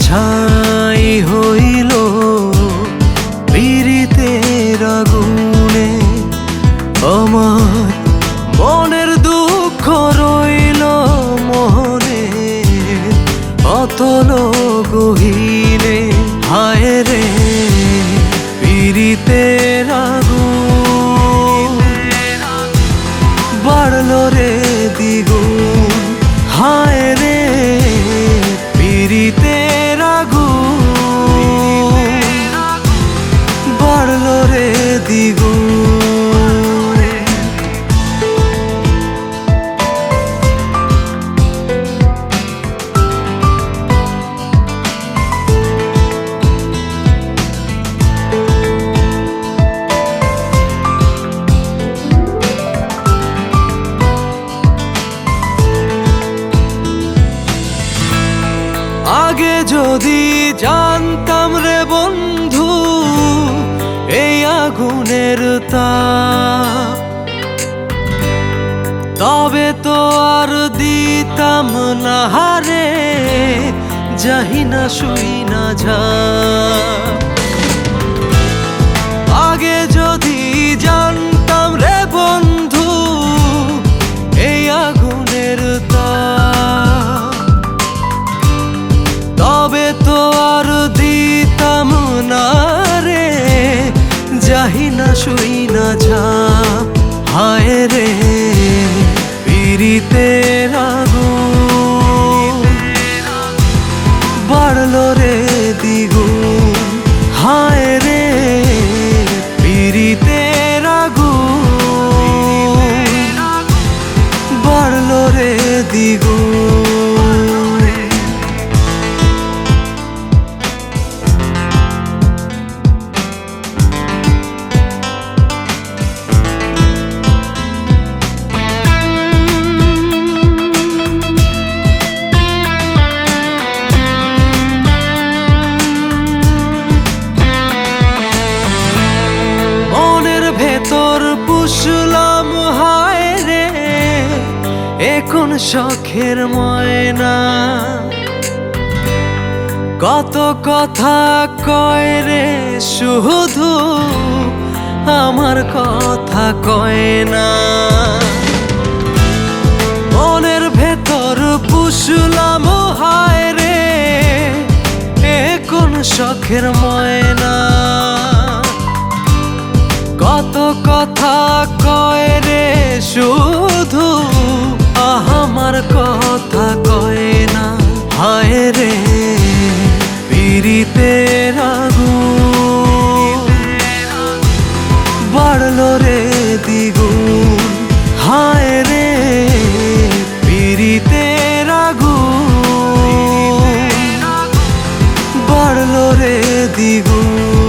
ছাই হইল পীড়িতের আগুনে। আমার মনের দুঃখ রইল মনে অতল গহিনে। হায় রে পীড়িতের দ্বিগুণ আগে যদি জানতাম তবে তো আর দিতাম না হারে, যাহি না শুই না যা আগে যদি জানতাম রে বন্ধু, এই আগুনের তাপ তবে তো আর দিতাম না রে, যাহি না শুই পীড়িতের আগুন বাড়লো রে দ্বিগুণ হায় রে পীড়িতের আগুন বাড়লো রে দ্বিগুণ এখন শখের ময়না। কত কথা কয় রে শুধু আমার কথা কয় না। মনের ভেতর পুষলাম, হায় রে এখন শখের ময়না। কত কথা পীড়িতের রাগু। বাড়লো রে দিগু হায় রে পীড়িতের রাগু। বাড়লো রে দ্বিগুণ।